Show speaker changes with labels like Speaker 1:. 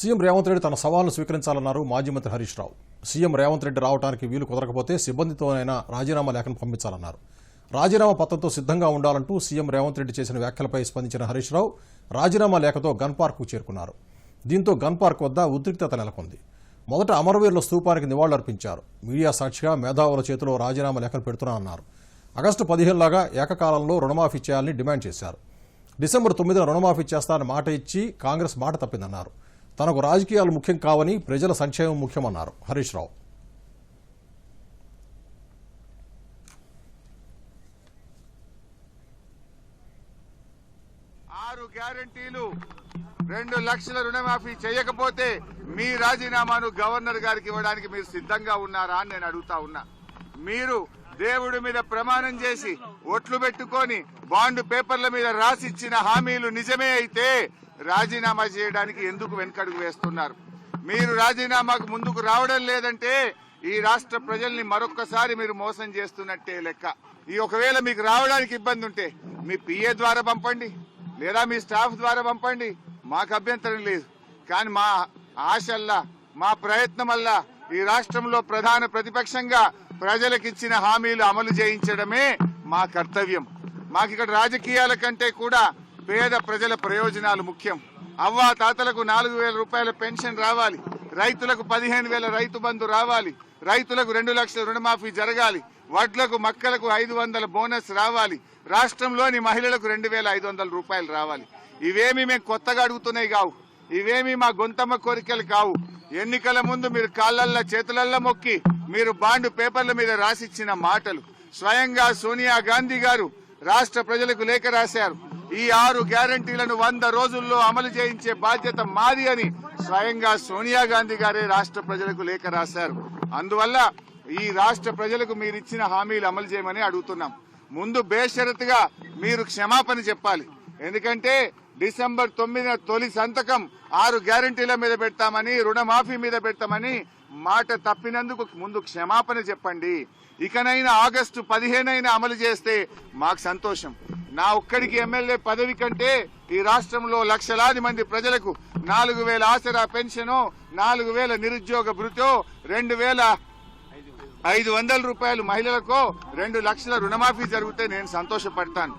Speaker 1: CM Revanth Reddy తన సవాల్ను స్వీకరించాలన్నారు మాజీ మంత్రి హరీష్ రావు. సీఎం రేవంత్ రెడ్డి రావడానికి వీలు కుదరకపోతే సిబ్బందితోనైనా రాజీనామా లేఖను పంపించాలన్నారు. రాజీనామా పత్రంతో సిద్ధంగా ఉండాలంటూ సీఎం రేవంత్ రెడ్డి చేసిన వ్యాఖ్యలపై స్పందించిన హరీష్ రావు రాజీనామా లేఖతో గన్ పార్క్కు చేరుకున్నారు. దీంతో గన్ పార్క్ వద్ద ఉద్రిక్తత నెలకొంది. మొదట అమరవీరుల స్తూపానికి నివాళులర్పించారు. మీడియా సాక్షిగా మేధావుల చేతిలో రాజీనామా లేఖను పెడుతున్నానన్నారు ఆగస్టు పదిహేనులాగా ఏకకాలంలో రుణమాఫీ చేయాలని డిమాండ్ చేశారు. డిసెంబర్ తొమ్మిదిన రుణమాఫీ చేస్తానని మాట ఇచ్చి కాంగ్రెస్ మాట తప్పిందన్నారు. తనకు రాజకీయాలు ముఖ్యం కావని ప్రజల సంక్షేమం ముఖ్యమన్నారు. హరీష్ రావు.
Speaker 2: ఆరు గ్యారంటీలు రెండు లక్షల రుణమాఫీ చేయకపోతే మీ రాజీనామాను గవర్నర్ గారికి ఇవ్వడానికి మీరు సిద్ధంగా ఉన్నారా అని నేను అడుగుతా ఉన్నా. మీరు దేవుడి మీద ప్రమాణం చేసి ఒట్లు పెట్టుకొని బాండ్ పేపర్ల మీద రాసిచ్చిన హామీలు నిజమే అయితే రాజీనామా చేయడానికి ఎందుకు వెనకడుగు వేస్తున్నారు? మీరు రాజీనామాకు ముందుకు రావడం లేదంటే ఈ రాష్ట్ర ప్రజల్ని మరొక్కసారి మీరు మోసం చేస్తున్నట్టే లెక్క. ఈ ఒకవేళ మీకు రావడానికి ఇబ్బంది ఉంటే మీ పిఏ ద్వారా పంపండి లేదా మీ స్టాఫ్ ద్వారా పంపండి. మాకు అభ్యంతరం లేదు. కానీ మా ఆశల్లా మా ప్రయత్నం ఈ రాష్ట్రంలో ప్రధాన ప్రతిపక్షంగా ప్రజలకిచ్చిన హామీలు అమలు చేయించడమే మా కర్తవ్యం. మాకు ఇక్కడ రాజకీయాల కంటే కూడా పేద ప్రజల ప్రయోజనాలు ముఖ్యం. అవ్వా తాతలకు నాలుగు వేల రూపాయల పెన్షన్ రావాలి. రైతులకు పదిహేను వేల రైతు బంధు రావాలి. రైతులకు రెండు లక్షల రుణమాఫీ జరగాలి. వడ్లకు మక్కలకు ఐదు వందల బోనస్ రావాలి. రాష్ట్రంలోని మహిళలకు రెండు వేల ఐదు వందల రూపాయలు రావాలి. ఇవేమి మేము కొత్తగా అడుగుతున్నాయి కావు. ఇవేమి మా గొంతమ్మ కోరికలు కావు. ఎన్నికల ముందు మీరు కాళ్ళల్లో చేతులల్లో మొక్కి మీరు బాండ్ పేపర్ల మీద రాసిచ్చిన మాటలు. స్వయంగా సోనియా గాంధీ గారు రాష్ట్ర ప్రజలకు లేఖ రాశారు. ఈ ఆరు గ్యారంటీలను వంద రోజుల్లో అమలు చేయించే బాధ్యత మాది అని స్వయంగా సోనియా గాంధీ గారే రాష్ట్ర ప్రజలకు లేఖ రాశారు. అందువల్ల ఈ రాష్ట్ర ప్రజలకు మీరిచ్చిన హామీలు అమలు చేయమని అడుగుతున్నాం. ముందు బేషరతుగా మీరు క్షమాపణ చెప్పాలి. ఎందుకంటే డిసెంబర్ తొమ్మిదిన తొలి సంతకం ఆరు గ్యారంటీల మీద పెడతామని రుణమాఫీ మీద పెడతామని మాట తప్పినందుకు ముందు క్షమాపణ చెప్పండి. ఇకనైనా ఆగస్టు పదిహేనైనా అమలు చేస్తే మాకు సంతోషం. నా ఒక్కడికి ఎమ్మెల్యే పదవి కంటే ఈ రాష్ట్రంలో లక్షలాది మంది ప్రజలకు నాలుగు వేల ఆసరా పెన్షను నాలుగు వేల నిరుద్యోగ భృతో రెండు వేల ఐదు వందల రూపాయలు మహిళలకు రెండు లక్షల రుణమాఫీ జరిగితే నేను సంతోషపడతాను.